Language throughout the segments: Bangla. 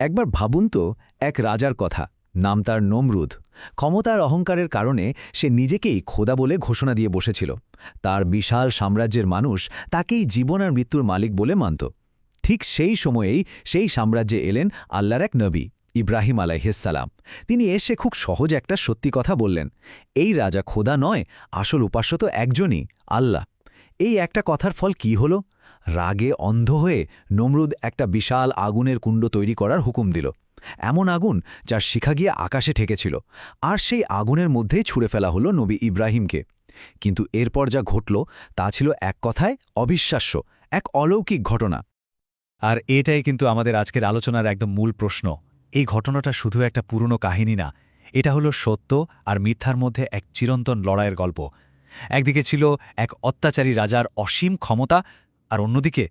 একবার ভাবুন তো, এক রাজার কথা, নাম তার নমরুদ। ক্ষমতার অহংকারের কারণে সে নিজেকেই খোদা বলে ঘোষণা দিয়ে বসেছিল। তার বিশাল সাম্রাজ্যের মানুষ তাকেই জীবন আর মৃত্যুর মালিক বলে মানত। ঠিক সেই সময়েই সেই সাম্রাজ্যে এলেন আল্লাহর এক নবী, ইব্রাহিম আলাইহিসালাম তিনি এসে খুব সহজ একটা সত্যি কথা বললেন, এই রাজা খোদা নয়, আসল উপাস্য তো একজনই, আল্লাহ। এই একটা কথার ফল কি হল? রাগে অন্ধ হয়ে নমরুদ একটা বিশাল আগুনের কুণ্ড তৈরি করার হুকুম দিল। এমন আগুন যার শিখা গিয়ে আকাশে ঠেকেছিল, আর সেই আগুনের মধ্যেই ছুঁড়ে ফেলা হলো নবী ইব্রাহিমকে। কিন্তু এরপর যা ঘটল, তা ছিল এক কথায় অবিশ্বাস্য, এক অলৌকিক ঘটনা। আর এটাই কিন্তু আমাদের আজকের আলোচনার একদম মূল প্রশ্ন। এই ঘটনাটা শুধু একটা পুরনো কাহিনী না, এটা হলো সত্য আর মিথ্যার মধ্যে এক চিরন্তন লড়াইয়ের গল্প। একদিকে ছিল এক অত্যাচারী রাজার অসীম ক্ষমতা আর অন্যদিকে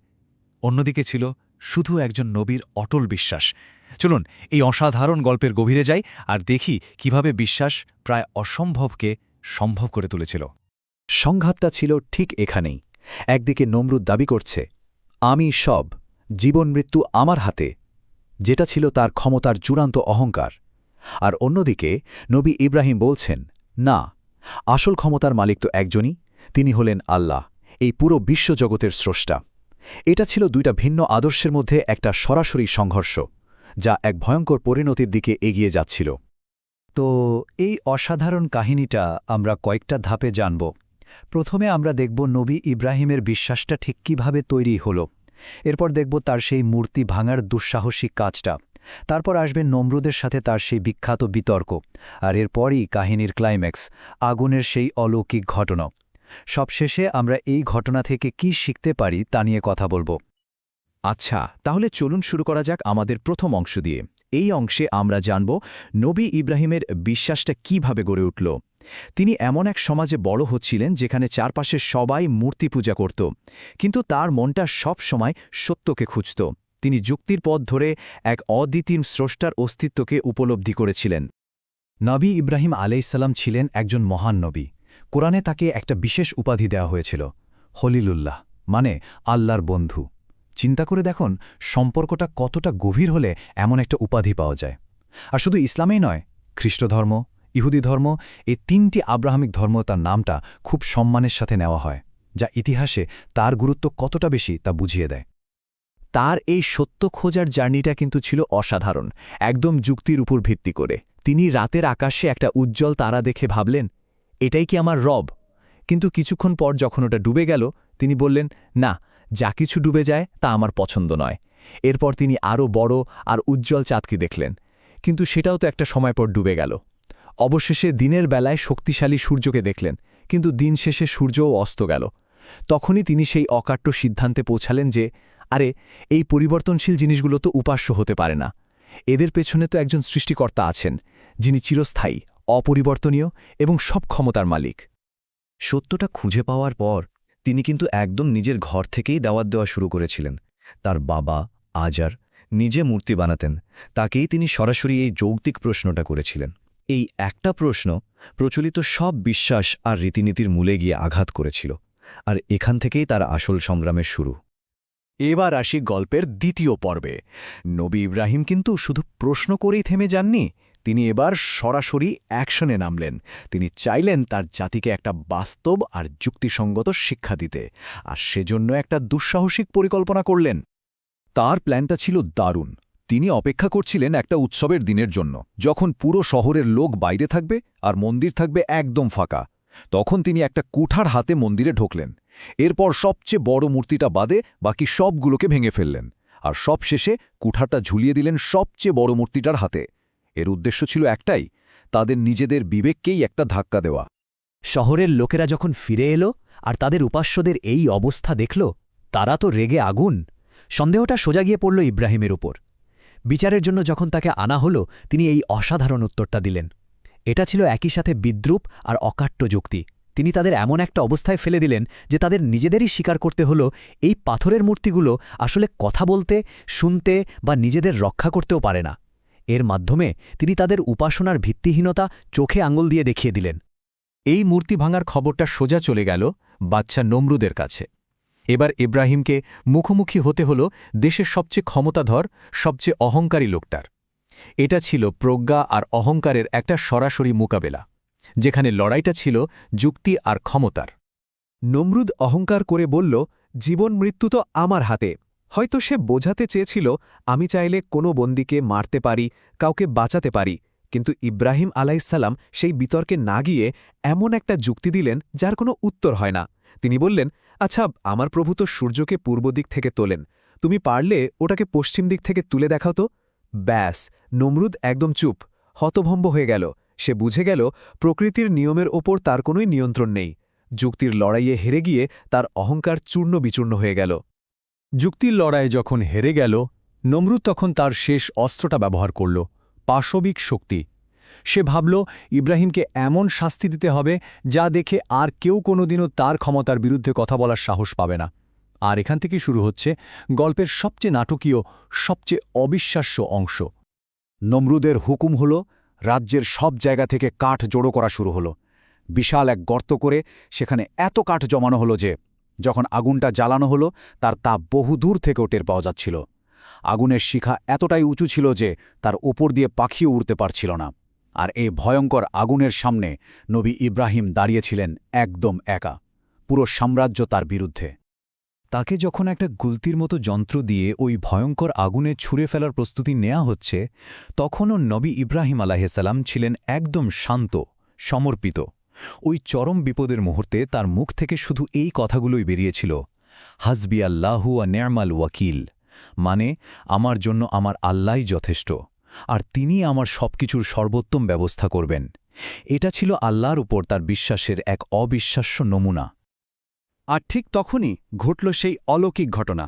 অন্যদিকে ছিল শুধু একজন নবীর অটল বিশ্বাস। চলুন, এই অসাধারণ গল্পের গভীরে যাই আর দেখি কীভাবে বিশ্বাস প্রায় অসম্ভবকে সম্ভব করে তুলেছিল। সংঘাতটা ছিল ঠিক এখানেই। একদিকে নমরুদ দাবি করছে, আমি সব, জীবন মৃত্যু আমার হাতে। যেটা ছিল তার ক্ষমতার চূড়ান্ত অহংকার। আর অন্যদিকে নবী ইব্রাহিম বলছেন, না, আসল ক্ষমতার মালিক তো একজনই, তিনি হলেন আল্লাহ। এই পুরো বিশ্বজগতের স্রষ্টা। এটা ছিল দুইটা ভিন্ন আদর্শের মধ্যে একটা সরাসরি সংঘর্ষ, যা এক ভয়ঙ্কর পরিণতির দিকে এগিয়ে যাচ্ছিল। তো এই অসাধারণ কাহিনীটা আমরা কয়েকটা ধাপে জানব। প্রথমে আমরা দেখব নবী ইব্রাহিমের বিশ্বাসটা ঠিক কীভাবে তৈরি হল। এরপর দেখব তার সেই মূর্তি ভাঙার দুঃসাহসিক কাজটা। তারপর আসবে নমরুদের সাথে তার সেই বিখ্যাত বিতর্ক। আর এরপরই কাহিনীর ক্লাইম্যাক্স, আগুনের সেই অলৌকিক ঘটনা। সবশেষে আমরা এই ঘটনা থেকে কি শিখতে পারি তা নিয়ে কথা বলব। আচ্ছা তাহলে চলুন শুরু করা যাক আমাদের প্রথম অংশ দিয়ে। এই অংশে আমরা জানব নবী ইব্রাহিমের বিশ্বাসটা কীভাবে গড়ে উঠল। তিনি এমন এক সমাজে বড় হচ্ছিলেন যেখানে চারপাশে সবাই মূর্তি পূজা করত, কিন্তু তার মনটা সব সময় সত্যকে খুঁজত। তিনি যুক্তির পথ ধরে এক অদ্বিতীয় স্রষ্টার অস্তিত্বকে উপলব্ধি করেছিলেন। নবী ইব্রাহিম আলাইসাল্লাম ছিলেন একজন মহান নবী। কোরআনে তাকে একটা বিশেষ উপাধি দেওয়া হয়েছিল, হলিলুল্লাহ মানে আল্লাহর বন্ধু। চিন্তা করে দেখুন, সম্পর্কটা কতটা গভীর হলে এমন একটা উপাধি পাওয়া যায়। আর শুধু ইসলামেই নয় খ্রিস্টধর্ম ইহুদি ধর্ম, এই তিনটি আব্রাহামিক ধর্ম তার নামটা খুব সম্মানের সাথে নেওয়া হয়, যা ইতিহাসে তার গুরুত্ব কতটা বেশি তা বুঝিয়ে দেয়। তার এই সত্য খোঁজার জার্নিটা কিন্তু ছিল অসাধারণ, একদম যুক্তির উপর ভিত্তি করে। তিনি রাতের আকাশে একটা উজ্জ্বল তারা দেখে ভাবলেন এটাই কি আমার রব? কিন্তু কিছুক্ষণ পর যখন ওটা ডুবে গেল, তিনি বললেন, না, যা কিছু ডুবে যায়, তা আমার পছন্দ নয়। এরপর তিনি আরও বড় আর উজ্জ্বল চাঁদকে দেখলেন। কিন্তু সেটাও তো একটা সময় পর ডুবে গেল। অবশেষে দিনের বেলায় শক্তিশালী সূর্যকে দেখলেন, কিন্তু দিন শেষে সূর্যও অস্ত গেল। তখনই তিনি সেই অকাট্য সিদ্ধান্তে পৌঁছালেন যে, আরে, এই পরিবর্তনশীল জিনিসগুলো তো উপাস্য হতে পারে না। এদের পেছনে তো একজন সৃষ্টিকর্তা আছেন, যিনি চিরস্থায়ী। অপরিবর্তনীয় এবং সব ক্ষমতার মালিক। সত্যটা খুঁজে পাওয়ার পর তিনি কিন্তু একদম নিজের ঘর থেকেই দাওয়াত দেওয়া শুরু করেছিলেন। তার বাবা আজার নিজে মূর্তি বানাতেন, তাকেই তিনি সরাসরি এই যৌক্তিক প্রশ্নটা করেছিলেন। এই একটা প্রশ্ন প্রচলিত সব বিশ্বাস আর রীতিনীতির মূলে গিয়ে আঘাত করেছিল, আর এখান থেকেই তার আসল সংগ্রামের শুরু। এবার আসি গল্পের দ্বিতীয় পর্বে। নবী ইব্রাহিম কিন্তু শুধু প্রশ্ন করেই থেমে যাননি তিনি এবার সরাসরি অ্যাকশনে নামলেন। তিনি চাইলেন তার জাতিকে একটা বাস্তব আর যুক্তিসঙ্গত শিক্ষা দিতে, আর সেজন্য একটা দুঃসাহসিক পরিকল্পনা করলেন। তার প্ল্যানটা ছিল দারুণ। তিনি অপেক্ষা করছিলেন একটা উৎসবের দিনের জন্য, যখন পুরো শহরের লোক বাইরে থাকবে আর মন্দির থাকবে একদম ফাঁকা। তখন তিনি একটা কুঠার হাতে মন্দিরে ঢোকলেন। এরপর সবচেয়ে বড় মূর্তিটা বাদে বাকি সবগুলোকে ভেঙে ফেললেন। আর সব শেষে কুঠারটা ঝুলিয়ে দিলেন সবচেয়ে বড় মূর্তিটার হাতে। এর উদ্দেশ্য ছিল একটাই, তাদের নিজেদের বিবেককেই একটা ধাক্কা দেওয়া। শহরের লোকেরা যখন ফিরে এলো আর তাদের উপাস্যদের এই অবস্থা দেখল, তারা তো রেগে আগুন। সন্দেহটা সোজা গিয়ে পড়ল ইব্রাহিমের উপর। বিচারের জন্য যখন তাকে আনা হলো, তিনি এই অসাধারণ উত্তরটা দিলেন। এটা ছিল একই সাথে বিদ্রুপ আর অকাট্য যুক্তি। তিনি তাদের এমন একটা অবস্থায় ফেলে দিলেন যে তাদের নিজেদেরই স্বীকার করতে হলো এই পাথরের মূর্তিগুলো আসলে কথা বলতে, শুনতে বা নিজেদের রক্ষা করতেও পারে না। এর মাধ্যমে তিনি তাদের উপাসনার ভিত্তিহীনতা চোখে আঙুল দিয়ে দেখিয়ে দিলেন। এই মূর্তি ভাঙার খবরটা সোজা চলে গেল বাচ্চা নমরুদের কাছে। এবার ইব্রাহিমকে মুখোমুখি হতে হল দেশের সবচেয়ে ক্ষমতাধর, সবচেয়ে অহংকারী লোকটার। এটা ছিল প্রজ্ঞা আর অহংকারের একটা সরাসরি মোকাবেলা, যেখানে লড়াইটা ছিল যুক্তি আর ক্ষমতার। নমরুদ অহংকার করে বলল, জীবন মৃত্যু তো আমার হাতে হয়তো সে বোঝাতে চেয়েছিল, আমি চাইলে কোনো বন্দিকে মারতে পারি, কাউকে বাঁচাতে পারি, কিন্তু ইব্রাহিম আলাইসাল্লাম সেই বিতর্কে না গিয়ে এমন একটা যুক্তি দিলেন যার কোনো উত্তর হয় না। তিনি বললেন আচ্ছা আমার প্রভু তো সূর্যকে পূর্ব দিক থেকে তোলেন, তুমি পারলে ওটাকে পশ্চিম দিক থেকে তুলে দেখাও তো? ব্যাস, নমরুদ একদম চুপ, হতভম্ব হয়ে গেল। সে বুঝে গেল, প্রকৃতির নিয়মের ওপর তার কোনোই নিয়ন্ত্রণ নেই। যুক্তির লড়াইয়ে হেরে গিয়ে তার অহংকার চূর্ণ বিচূর্ণ হয়ে গেল। যুক্তির লড়াই যখন হেরে গেল, নমরুদ তখন তার শেষ অস্ত্রটা ব্যবহার করল, পাশবিক শক্তি। সে ভাবল, ইব্রাহিমকে এমন শাস্তি দিতে হবে যা দেখে আর কেউ কোনোদিনও তার ক্ষমতার বিরুদ্ধে কথা বলার সাহস পাবে না। আর এখান থেকেই শুরু হচ্ছে গল্পের সবচেয়ে নাটকীয়, সবচেয়ে অবিশ্বাস্য অংশ। নমরুদের হুকুম হল, রাজ্যের সব জায়গা থেকে কাঠ জড়ো করা শুরু হলো। বিশাল এক গর্ত করে সেখানে এত কাঠ জমানো হলো যে যখন আগুনটা জ্বালানো হলো, তার তাপ বহুদূর থেকেও টের পাওয়া যাচ্ছিল। আগুনের শিখা এতটাই উঁচু ছিল যে, তার ওপর দিয়ে পাখিও উড়তে পারছিল না। আর এই ভয়ঙ্কর আগুনের সামনে নবী ইব্রাহিম দাঁড়িয়েছিলেন একদম একা, পুরো সাম্রাজ্য তার বিরুদ্ধে। তাকে যখন একটা গুলতির মতো যন্ত্র দিয়ে ওই ভয়ঙ্কর আগুনে ছুঁড়ে ফেলার প্রস্তুতি নেওয়া হচ্ছে, তখনও নবী ইব্রাহিম আলাহিসাল্লাম ছিলেন একদম শান্ত, সমর্পিত। ওই চরম বিপদের মুহূর্তে তার মুখ থেকে শুধু এই কথাগুলোই বেরিয়েছিল, হাসবি আল্লাহু আ নেয়ামাল ওয়াকিল মানে আমার জন্য আমার আল্লাহ যথেষ্ট, আর তিনি আমার সবকিছুর সর্বোত্তম ব্যবস্থা করবেন এটা ছিল আল্লাহর উপর তার বিশ্বাসের এক অবিশ্বাস্য নমুনা। আর ঠিক তখনই ঘটল সেই অলৌকিক ঘটনা।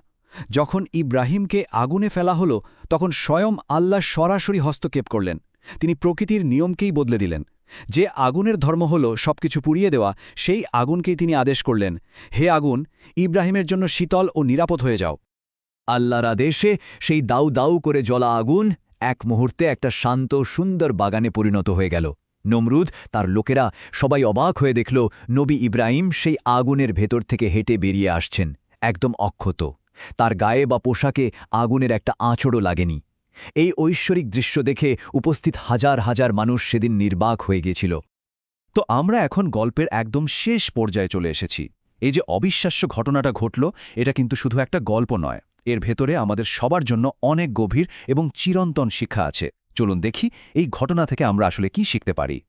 যখন ইব্রাহিমকে আগুনে ফেলা হলো, তখন স্বয়ং আল্লাহ সরাসরি হস্তক্ষেপ করলেন। তিনি প্রকৃতির নিয়মকেই বদলে দিলেন। যে আগুনের ধর্ম হল সবকিছু পুড়িয়ে দেওয়া, সেই আগুনকেই তিনি আদেশ করলেন, হে আগুন, ইব্রাহিমের জন্য শীতল ও নিরাপদ হয়ে যাও। আল্লাহর আদেশে সেই দাউ দাউ করে জ্বলা আগুন এক মুহূর্তে একটা শান্ত, সুন্দর বাগানে পরিণত হয়ে গেল। নমরুদ তার লোকেরা সবাই অবাক হয়ে দেখল, নবী ইব্রাহিম সেই আগুনের ভেতর থেকে হেঁটে বেরিয়ে আসছেন, একদম অক্ষত। তার গায়ে বা পোশাকে আগুনের একটা আঁচড়ও লাগেনি। এই ঐশ্বরিক দৃশ্য দেখে উপস্থিত হাজার হাজার মানুষ সেদিন নির্বাক হয়ে গিয়েছিল। তো আমরা এখন গল্পের একদম শেষ পর্যায়ে চলে এসেছি। এই যে অবিশ্বাস্য ঘটনাটা ঘটল, এটা কিন্তু শুধু একটা গল্প নয়। এর ভেতরে আমাদের সবার জন্য অনেক গভীর এবং চিরন্তন শিক্ষা আছে। চলুন দেখি এই ঘটনা থেকে আমরা আসলে কি শিখতে পারি।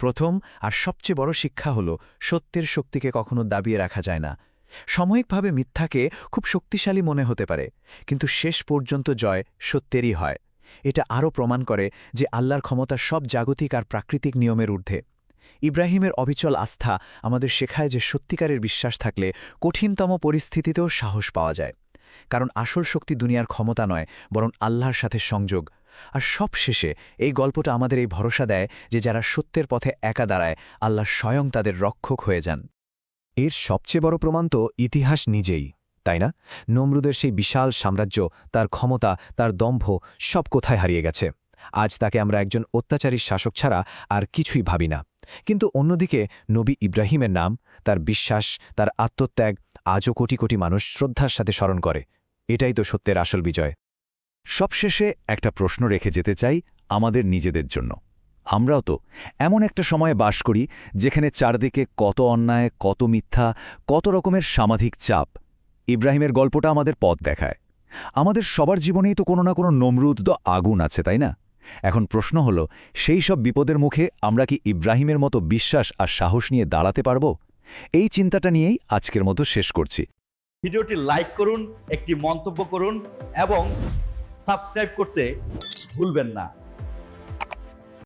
প্রথম আর সবচেয়ে বড় শিক্ষা হল, সত্যের শক্তিকে কখনো দাবিয়ে রাখা যায় না। সাময়িকভাবে মিথ্যাকে খুব শক্তিশালী মনে হতে পারে, কিন্তু শেষ পর্যন্ত জয় সত্যেরই হয়। এটা আরও প্রমাণ করে যে আল্লাহর ক্ষমতা সব জাগতিক আর প্রাকৃতিক নিয়মের ঊর্ধ্বে। ইব্রাহিমের অবিচল আস্থা আমাদের শেখায় যে সত্যিকারের বিশ্বাস থাকলে কঠিনতম পরিস্থিতিতেও সাহস পাওয়া যায়। কারণ আসল শক্তি দুনিয়ার ক্ষমতা নয়, বরং আল্লাহর সাথে সংযোগ। আর সব শেষে এই গল্পটা আমাদের এই ভরসা দেয় যে যারা সত্যের পথে একা দাঁড়ায়, আল্লাহ স্বয়ং তাদের রক্ষক হয়ে যান। এর সবচেয়ে বড় প্রমাণ তো ইতিহাস নিজেই, তাই না? নমরুদের সেই বিশাল সাম্রাজ্য, তার ক্ষমতা, তার দম্ভ সব কোথায় হারিয়ে গেছে। আজ তাকে আমরা একজন অত্যাচারী শাসক ছাড়া আর কিছুই ভাবি না। কিন্তু অন্যদিকে নবী ইব্রাহিমের নাম, তার বিশ্বাস, তার আত্মত্যাগ আজও কোটি কোটি মানুষ শ্রদ্ধার সাথে স্মরণ করে। এটাই তো সত্যের আসল বিজয়। সবশেষে একটা প্রশ্ন রেখে যেতে চাই আমাদের নিজেদের জন্য। আমরাও তো এমন একটা সময়ে বাস করি যেখানে চারদিকে কত অন্যায়, কত মিথ্যা, কত রকমের সামাধিক চাপ। ইব্রাহিমের গল্পটা আমাদের পথ দেখায়। আমাদের সবার জীবনেই তো কোনো না কোনো নমরুদ আগুন আছে, তাই না? এখন প্রশ্ন হল, সেই সব বিপদের মুখে আমরা কি ইব্রাহিমের মতো বিশ্বাস আর সাহস নিয়ে দাঁড়াতে পারব? এই চিন্তাটা নিয়েই আজকের মতো শেষ করছি। ভিডিওটি লাইক করুন, একটি মন্তব্য করুন এবং সাবস্ক্রাইব করতে ভুলবেন না।